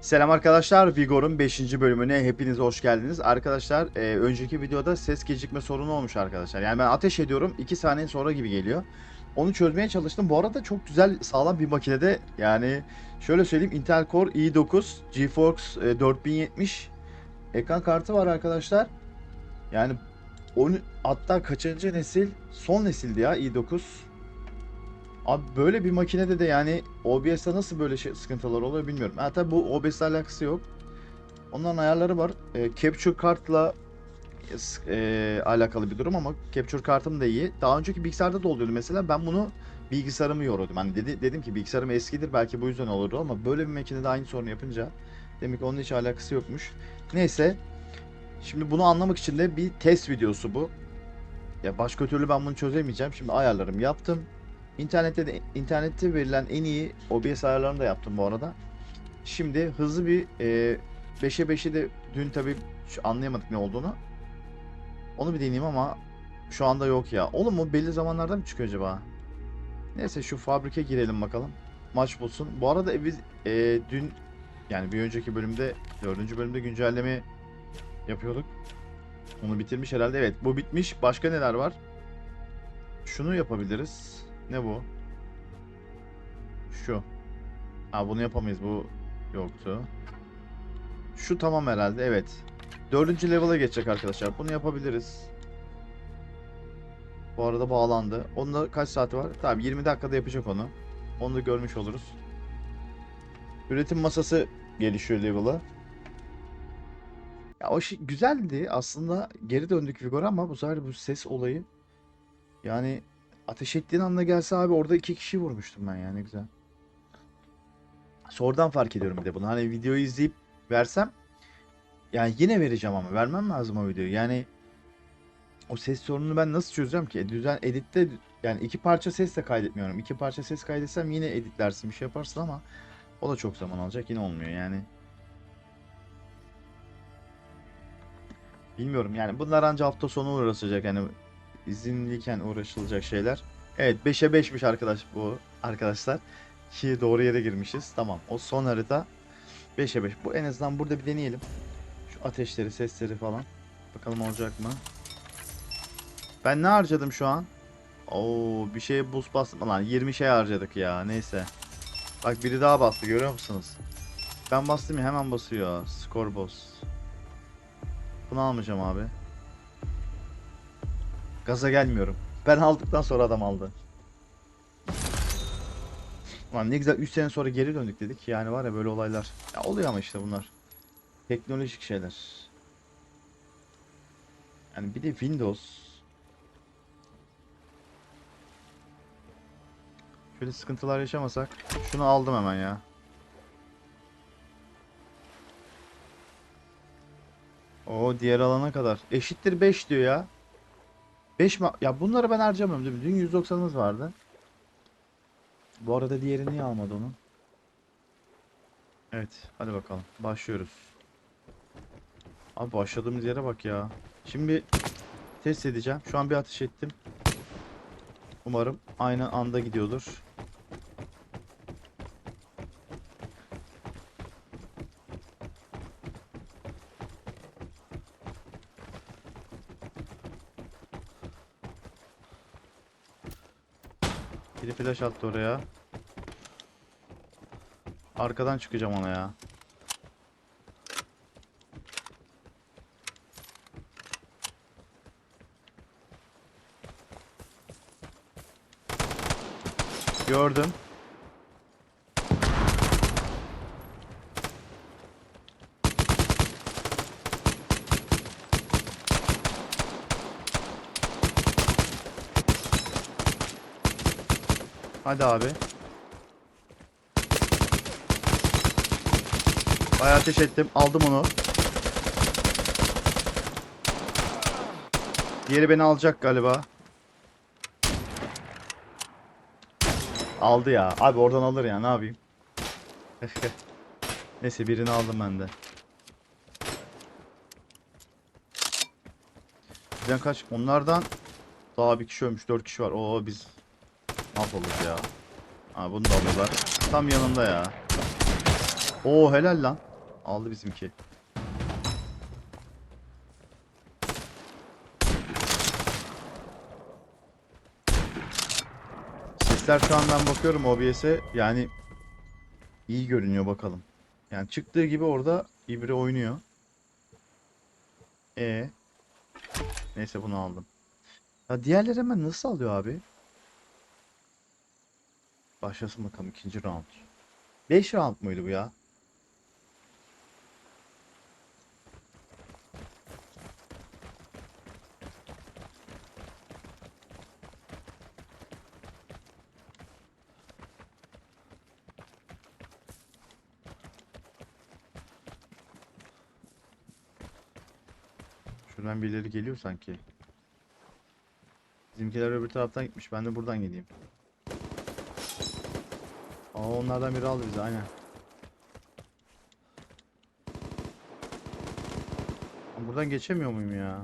Selam arkadaşlar, Vigor'un 5. bölümüne hepiniz hoş geldiniz. Arkadaşlar, e, önceki videoda ses gecikme sorunu olmuş arkadaşlar. Yani ben ateş ediyorum, 2 saniye sonra gibi geliyor. Onu çözmeye çalıştım. Bu arada çok güzel, sağlam bir makinede. Yani şöyle söyleyeyim, Intel Core i9, GeForce e, 4070 ekran kartı var arkadaşlar. Yani onu hatta kaçıncı nesil? Son nesildi ya i9. Abi böyle bir makinede de yani OBS'te nasıl böyle şey, sıkıntılar oluyor bilmiyorum. Ha tabii bu OBS'le alakası yok. Onların ayarları var. E, capture kartla e, alakalı bir durum ama capture kartım da iyi. Daha önceki bilgisayarda da oluyordu mesela. Ben bunu bilgisayarımı yoruyordum. Hani dedi, dedim ki bilgisayarım eskidir belki bu yüzden olurdu ama böyle bir makinede aynı sorunu yapınca demek ki onun hiç alakası yokmuş. Neyse. Şimdi bunu anlamak için de bir test videosu bu. Ya başka türlü ben bunu çözemeyeceğim. Şimdi ayarlarımı yaptım. İnternette de internette verilen en iyi OBS ayarlarını da yaptım bu arada. Şimdi hızlı bir e, 5'e 5'i de dün tabi anlayamadık ne olduğunu. Onu bir deneyeyim ama şu anda yok ya. Oğlum o belli zamanlarda mı çıkıyor acaba? Neyse şu fabrike girelim bakalım. Maç bulsun. Bu arada biz e, dün yani bir önceki bölümde dördüncü bölümde güncelleme yapıyorduk. Onu bitirmiş herhalde. Evet bu bitmiş. Başka neler var? Şunu yapabiliriz. Ne bu? Şu. Ha bunu yapamayız. Bu yoktu. Şu tamam herhalde. Evet. Dördüncü level'a geçecek arkadaşlar. Bunu yapabiliriz. Bu arada bağlandı. Onda kaç saati var? Tamam 20 dakikada yapacak onu. Onu da görmüş oluruz. Üretim masası gelişiyor level'a. Ya o şey güzeldi. Aslında geri döndük Vigor'a ama bu sefer bu ses olayı yani ateş ettiğin anda gelse abi orada iki kişi vurmuştum ben yani güzel. Sonradan fark ediyorum bir de bunu. Hani videoyu izleyip versem yani yine vereceğim ama vermem lazım o videoyu. Yani o ses sorununu ben nasıl çözeceğim ki? Düzen editte yani iki parça ses de kaydetmiyorum. İki parça ses kaydetsem yine editlersin bir şey yaparsın ama o da çok zaman alacak. Yine olmuyor yani. Bilmiyorum yani bunlar anca hafta sonu uğraşacak yani izinliyken uğraşılacak şeyler. Evet 5'e 5'miş arkadaş bu arkadaşlar. Ki doğru yere girmişiz. Tamam o son harita 5'e 5. Bu en azından burada bir deneyelim. Şu ateşleri sesleri falan. Bakalım olacak mı? Ben ne harcadım şu an? Oo bir şeye buz bastım lan 20 şey harcadık ya neyse. Bak biri daha bastı görüyor musunuz? Ben bastım ya hemen basıyor. Skor boss. Bunu almayacağım abi. Gaza gelmiyorum. Ben aldıktan sonra adam aldı. Lan ne güzel 3 sene sonra geri döndük dedik. Yani var ya böyle olaylar. Ya oluyor ama işte bunlar. Teknolojik şeyler. Yani bir de Windows. Şöyle sıkıntılar yaşamasak. Şunu aldım hemen ya. O diğer alana kadar. Eşittir 5 diyor ya. 5 mi? Ya bunları ben harcamıyorum değil mi? Dün 190'ımız vardı. Bu arada diğeri niye almadı onu? Evet, hadi bakalım. Başlıyoruz. Abi başladığımız yere bak ya. Şimdi test edeceğim. Şu an bir ateş ettim. Umarım aynı anda gidiyordur. Flash attı oraya. Arkadan çıkacağım ona ya. Gördüm. Hadi abi. Bayağı ateş ettim. Aldım onu. Diğeri beni alacak galiba. Aldı ya. Abi oradan alır ya. Ne yapayım? Neyse birini aldım ben de. Bizden kaç? Onlardan daha bir kişi ölmüş. Dört kişi var. Oo biz mahvolduk ya. Ha bunu da alıyorlar. Tam yanında ya. Oo helal lan. Aldı bizimki. Sesler şu an ben bakıyorum OBS'e yani iyi görünüyor bakalım. Yani çıktığı gibi orada İbre oynuyor. E Neyse bunu aldım. Ya diğerleri hemen nasıl alıyor abi? Başlasın bakalım ikinci round. 5 round muydu bu ya? Şuradan birileri geliyor sanki. Bizimkiler öbür taraftan gitmiş. Ben de buradan gideyim. Aa onlardan biri aldı bizi aynen. Ben Buradan geçemiyor muyum ya?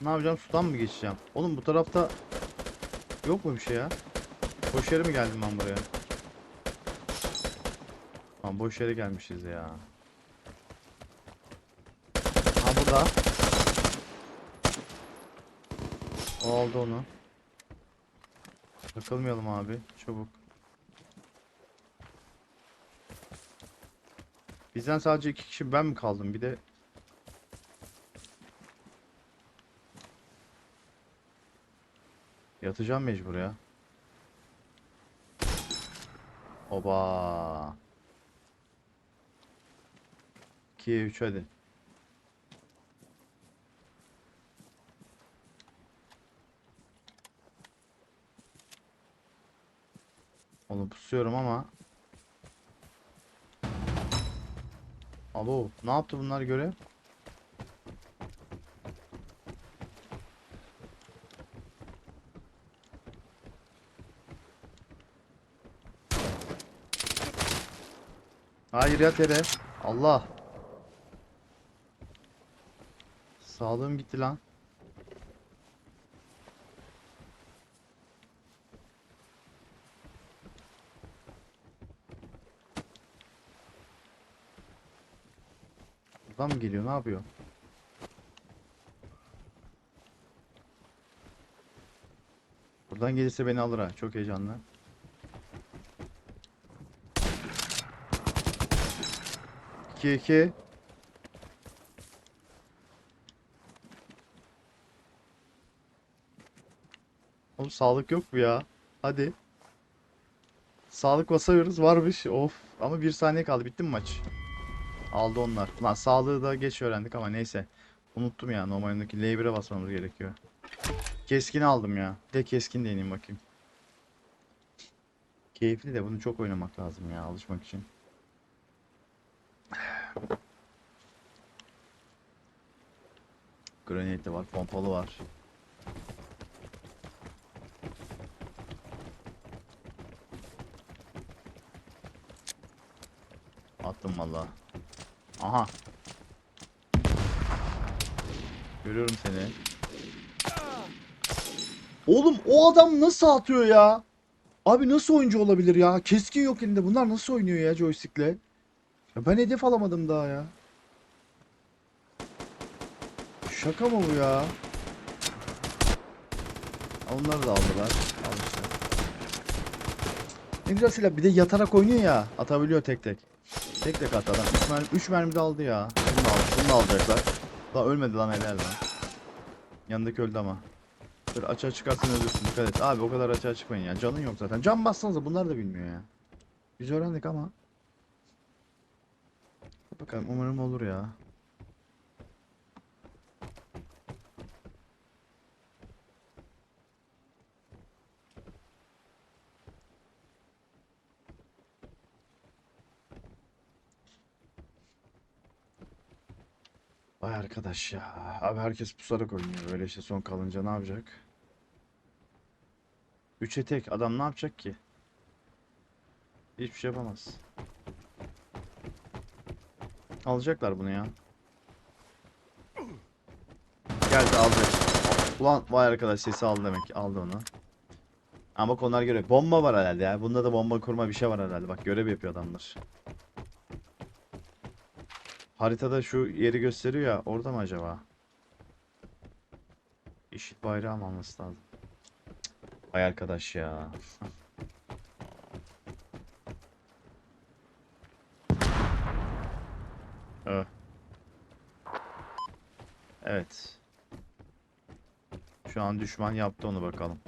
Ne yapacağım? Sudan mı geçeceğim? Oğlum bu tarafta yok mu bir şey ya? Boş yere mi geldim ben buraya? Lan boş yere gelmişiz ya. Ha burada. O aldı onu. Takılmayalım abi. Çabuk. Bizden sadece iki kişi ben mi kaldım? Bir de yatacağım mecbur ya. Oba. 2 3 hadi. Onu pusuyorum ama. Alo, ne yaptı bunlar görev? Hayır yat yere. Allah. Sağlığım gitti lan. Mı geliyor? Ne yapıyor? Buradan gelirse beni alır ha. Çok heyecanlı. İki iki. Oğlum sağlık yok mu ya? Hadi. Sağlık basıyoruz. Varmış. Of. Ama bir saniye kaldı. Bitti mi maç? Aldı onlar. Lan sağlığı da geç öğrendik ama neyse. Unuttum ya. Normalindeki L1'e basmamız gerekiyor. Keskin aldım ya. Bir de keskin deneyeyim bakayım. Keyifli de bunu çok oynamak lazım ya alışmak için. Granate var, pompalı var. Attım valla. Aha. Görüyorum seni. Oğlum o adam nasıl atıyor ya? Abi nasıl oyuncu olabilir ya? Keskin yok elinde. Bunlar nasıl oynuyor ya joystickle? Ya ben hedef alamadım daha ya. Şaka mı bu ya? Onları da aldılar. Al işte. Ne güzel silah. Bir de yatarak oynuyor ya. Atabiliyor tek tek. Tek tek at adam. 3 mermi, üç mermi de aldı ya. Bunu da, bunu da alacaklar. Daha ölmedi lan helal lan. Yanındaki öldü ama. Böyle açığa çıkarsın ölürsün. Dikkat et. Abi o kadar açığa çıkmayın ya. Canın yok zaten. Can bassanıza bunlar da bilmiyor ya. Biz öğrendik ama. Bakalım umarım olur ya. Vay arkadaş ya. Abi herkes pusarak oynuyor. Böyle işte son kalınca ne yapacak? 3'e tek. Adam ne yapacak ki? Hiçbir şey yapamaz. Alacaklar bunu ya. Geldi aldı. Ulan vay arkadaş sesi aldı demek ki. Aldı onu. Ama onlar göre bomba var herhalde ya. Bunda da bomba kurma bir şey var herhalde. Bak görev yapıyor adamlar. Haritada şu yeri gösteriyor ya. Orada mı acaba? İşit bayrağı mı alması lazım? Vay arkadaş ya. Evet. Evet. Şu an düşman yaptı onu bakalım.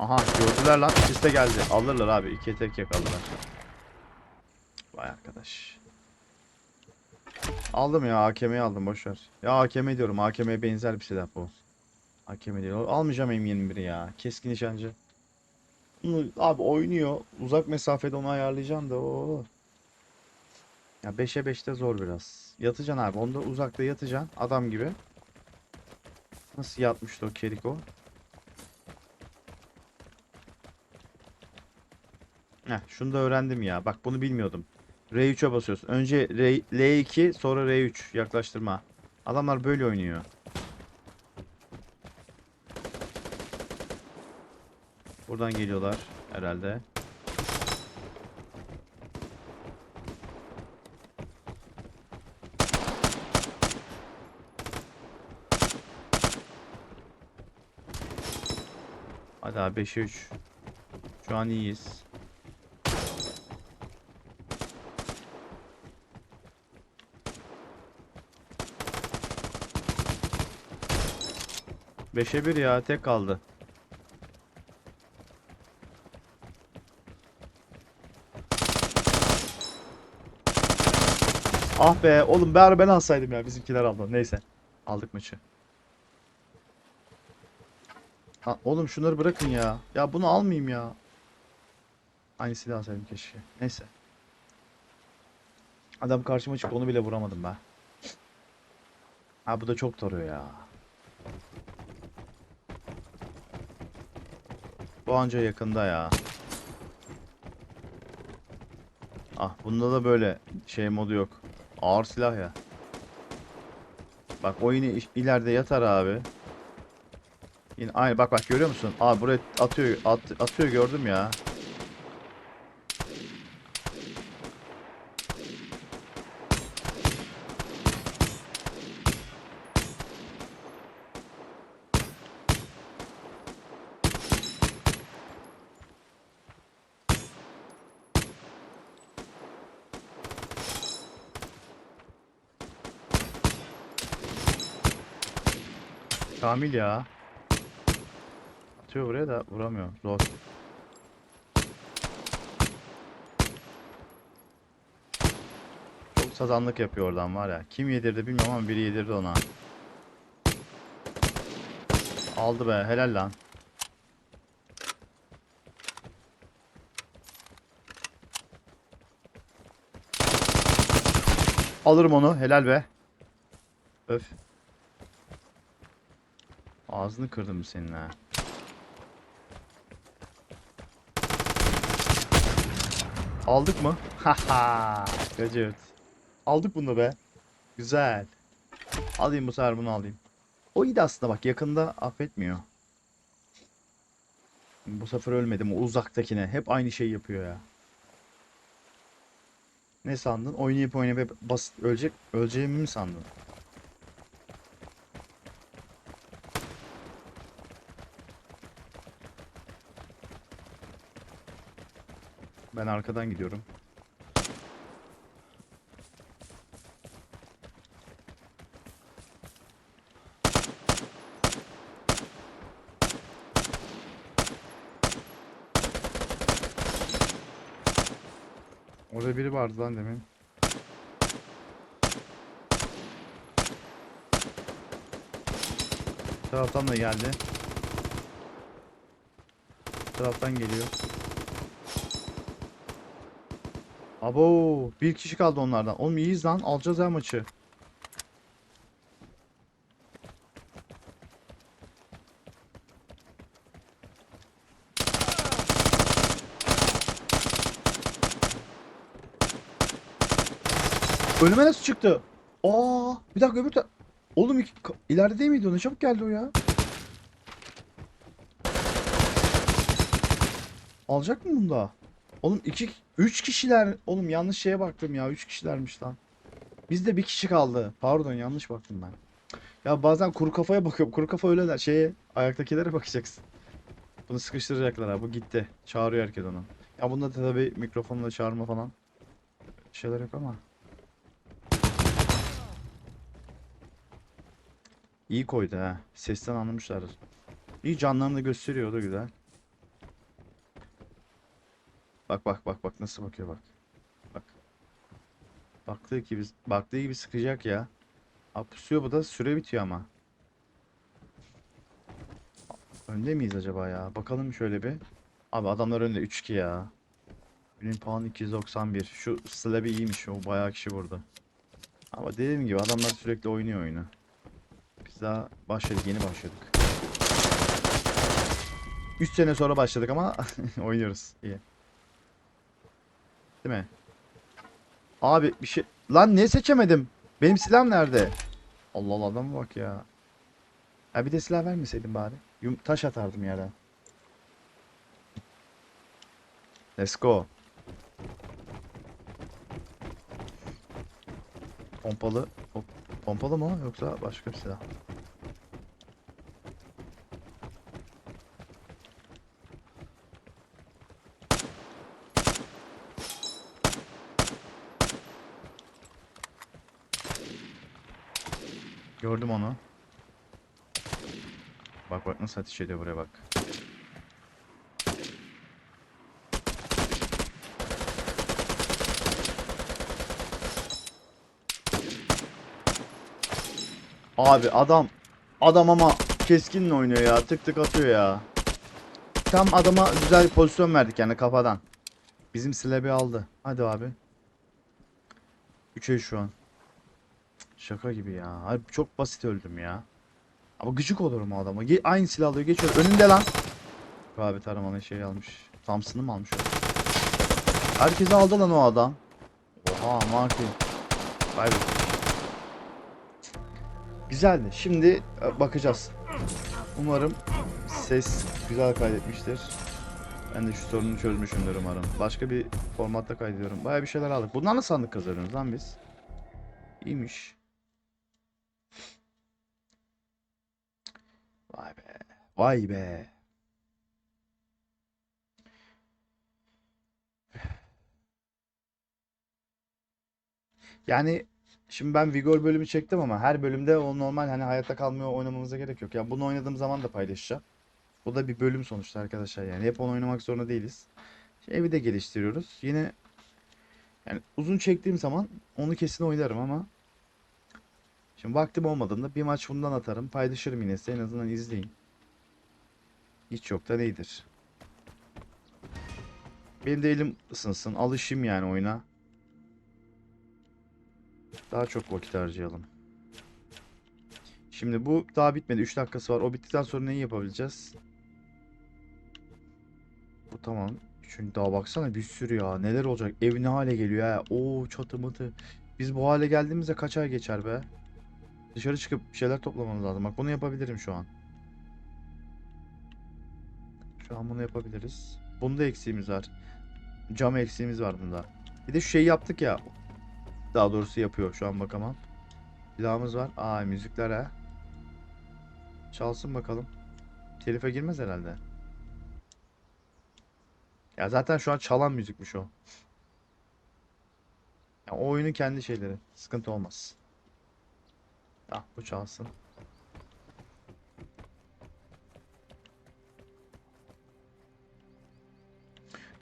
Aha gördüler lan. İkisi de geldi. Alırlar abi. İkiye tek yakaladılar. Vay arkadaş. Aldım ya AKM'yi aldım boşver. Ya AKM diyorum. AKM'ye benzer bir silah bu. AKM diyor. Almayacağım M21'i ya. Keskin nişancı. Abi oynuyor. Uzak mesafede onu ayarlayacağım da o. Ya 5'e 5'te zor biraz. Yatacaksın abi. Onda uzakta yatacaksın. Adam gibi. Nasıl yatmıştı o Keriko? Heh, şunu da öğrendim ya. Bak bunu bilmiyordum. R3'e basıyorsun. Önce R L2 sonra R3 yaklaştırma. Adamlar böyle oynuyor. Buradan geliyorlar herhalde. Hadi abi 5'e 3. Şu an iyiyiz. Beşe bir ya tek kaldı. Ah be oğlum bari ben alsaydım ya bizimkiler aldı. Neyse. Aldık maçı. Ha, oğlum şunları bırakın ya. Ya bunu almayayım ya. Aynı silah alsaydım keşke. Neyse. Adam karşıma çıktı onu bile vuramadım ben. Ha bu da çok tarıyor ya. Bu anca yakında ya. Ah bunda da böyle şey modu yok. Ağır silah ya. Bak o yine ileride yatar abi. Yine aynı bak bak görüyor musun? Abi buraya atıyor at- atıyor gördüm ya. Kamil ya. Atıyor buraya da vuramıyor. Zor. Çok sazanlık yapıyor oradan var ya. Kim yedirdi bilmiyorum ama biri yedirdi ona. Aldı be helal lan. Alırım onu helal be. Öf. Ağzını kırdım senin ha. Aldık mı? Haha. Gacırt. Aldık bunu be. Güzel. Alayım bu sefer bunu alayım. O iyi de aslında bak yakında affetmiyor. Bu sefer ölmedim o uzaktakine. Hep aynı şeyi yapıyor ya. Ne sandın? Oynayıp oynayıp basit ölecek öleceğimi mi sandın? Ben arkadan gidiyorum. Orada biri vardı lan demin. Taraftan da geldi. Taraftan geliyor. Abo, bir kişi kaldı onlardan. Oğlum iyiyiz lan. Alacağız ya maçı. Önüme nasıl çıktı? Aa, bir dakika öbür ta- Oğlum iki, ileride değil miydi o? Ne çabuk geldi o ya? Alacak mı bunda? Oğlum iki, üç kişiler. Oğlum yanlış şeye baktım ya. Üç kişilermiş lan. Bizde bir kişi kaldı. Pardon yanlış baktım ben. Ya bazen kuru kafaya bakıyorum. Kuru kafa öyle der. Şeye ayaktakilere bakacaksın. Bunu sıkıştıracaklar ha. Bu gitti. Çağırıyor herkes onu. Ya bunda da tabii mikrofonla çağırma falan şeyler yok ama. İyi koydu ha. Sesten anlamışlar. İyi canlarını da gösteriyor o da güzel. Bak bak bak bak nasıl bakıyor bak. Bak. Baktığı gibi baktığı gibi sıkacak ya. Ha, pusuyor bu da süre bitiyor ama. Önde miyiz acaba ya? Bakalım şöyle bir. Abi adamlar önde 3-2 ya. Benim puan 291. Şu Slabi iyiymiş. O bayağı kişi vurdu. Ama dediğim gibi adamlar sürekli oynuyor oyunu. Biz daha başladık. Yeni başladık. 3 sene sonra başladık ama oynuyoruz. İyi. Değil mi? Abi bir şey... Lan niye seçemedim? Benim silahım nerede? Allah Allah adama bak ya. Ya bir de silah vermeseydin bari. Yum taş atardım yerden. Let's go. Pompalı. Pompalı mı yoksa başka bir silah? Gördüm onu. Bak bak nasıl ateş ediyor buraya bak. Abi adam adam ama keskinle oynuyor ya. Tık tık atıyor ya. Tam adama güzel bir pozisyon verdik yani kafadan. Bizim Slab'i aldı. Hadi abi. 3'e şu an. Şaka gibi ya. Abi çok basit öldüm ya. Ama gıcık olurum o adama. Ge- aynı silah alıyor geçiyor. Önünde lan. Abi taramalı şey almış. Thompson'ı mı almış? Herkesi aldı lan o adam. Oha Marky. Vay be. Güzeldi. Şimdi e, bakacağız. Umarım ses güzel kaydetmiştir. Ben de şu sorunu çözmüşümdür umarım. Başka bir formatta kaydediyorum. Baya bir şeyler aldık. Bundan nasıl sandık kazanıyoruz lan biz? İyiymiş. Vay be. Vay be. Yani şimdi ben Vigor bölümü çektim ama her bölümde o normal hani hayatta kalmıyor oynamamıza gerek yok. Ya bunu oynadığım zaman da paylaşacağım. Bu da bir bölüm sonuçta arkadaşlar yani. Hep onu oynamak zorunda değiliz. İşte evi de geliştiriyoruz. Yine yani uzun çektiğim zaman onu kesin oynarım ama Şimdi vaktim olmadığında bir maç bundan atarım. Paylaşırım yine size en azından izleyin. Hiç yok da neydir. Benim de elim ısınsın. Alışayım yani oyuna. Daha çok vakit harcayalım. Şimdi bu daha bitmedi. 3 dakikası var. O bittikten sonra neyi yapabileceğiz? Bu tamam. Çünkü daha baksana bir sürü ya. Neler olacak? Ev hale geliyor ha? Oo çatı mıtı. Biz bu hale geldiğimizde kaç ay geçer be? Dışarı çıkıp bir şeyler toplamamız lazım. Bak bunu yapabilirim şu an. Şu an bunu yapabiliriz. Bunda eksiğimiz var. Cam eksiğimiz var bunda. Bir de şu şeyi yaptık ya. Daha doğrusu yapıyor. Şu an bakamam. Silahımız var. Aa müzikler ha. Çalsın bakalım. Telife girmez herhalde. Ya zaten şu an çalan müzikmiş o. Ya o oyunun kendi şeyleri. Sıkıntı olmaz. Ah bu çalsın.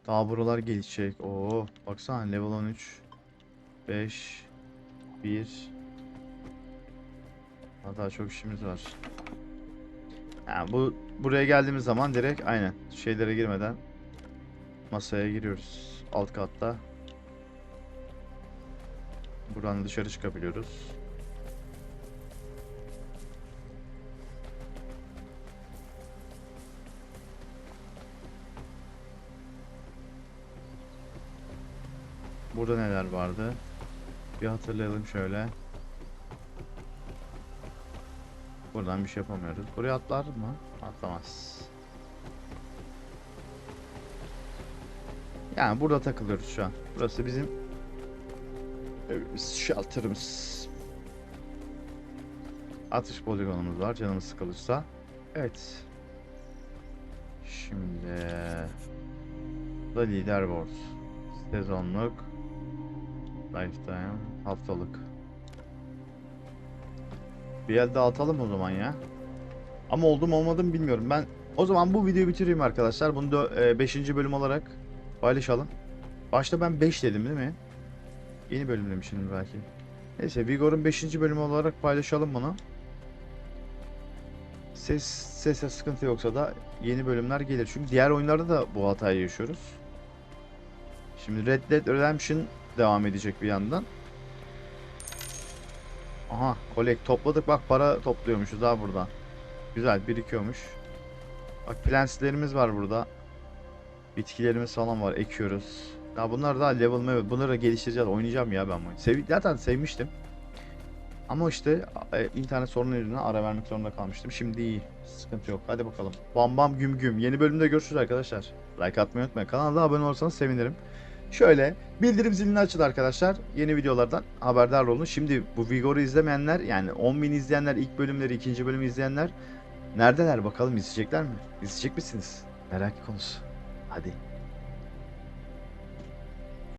Daha buralar gelişecek. Oo, baksana level 13 5 1 Daha, çok işimiz var. Ha, bu buraya geldiğimiz zaman direkt aynen şeylere girmeden masaya giriyoruz. Alt katta. Buradan dışarı çıkabiliyoruz. Burada neler vardı? Bir hatırlayalım şöyle. Buradan bir şey yapamıyoruz. Buraya atlar mı? Atlamaz. Yani burada takılıyoruz şu an. Burası bizim shelter'ımız. Atış poligonumuz var canımız sıkılırsa. Evet. Şimdi da leaderboard. Sezonluk. Lifetime. Haftalık. Bir el daha atalım o zaman ya. Ama oldu mu olmadı mı bilmiyorum. Ben o zaman bu videoyu bitireyim arkadaşlar. Bunu da 5. bölüm olarak paylaşalım. Başta ben 5 dedim değil mi? Yeni bölüm demişim belki. Neyse Vigor'un 5. bölümü olarak paylaşalım bunu. Ses sese sıkıntı yoksa da yeni bölümler gelir. Çünkü diğer oyunlarda da bu hatayı yaşıyoruz. Şimdi Red Dead Redemption devam edecek bir yandan. Aha, kolek topladık. Bak para topluyormuşuz daha burada. Güzel birikiyormuş. Bak plantlerimiz var burada. Bitkilerimiz falan var. Ekiyoruz. Ya bunlar daha level level. Bunları geliştireceğiz. Oynayacağım ya ben bunu. Sev zaten sevmiştim. Ama işte e, internet sorunu yüzünden ara vermek zorunda kalmıştım. Şimdi iyi. Sıkıntı yok. Hadi bakalım. Bam bam güm güm. Yeni bölümde görüşürüz arkadaşlar. Like atmayı unutmayın. Kanala abone olursanız sevinirim. Şöyle bildirim zilini açın arkadaşlar. Yeni videolardan haberdar olun. Şimdi bu Vigor'u izlemeyenler yani 10.000 izleyenler, ilk bölümleri, ikinci bölümü izleyenler neredeler bakalım izleyecekler mi? İzleyecek misiniz? Merak konusu. Hadi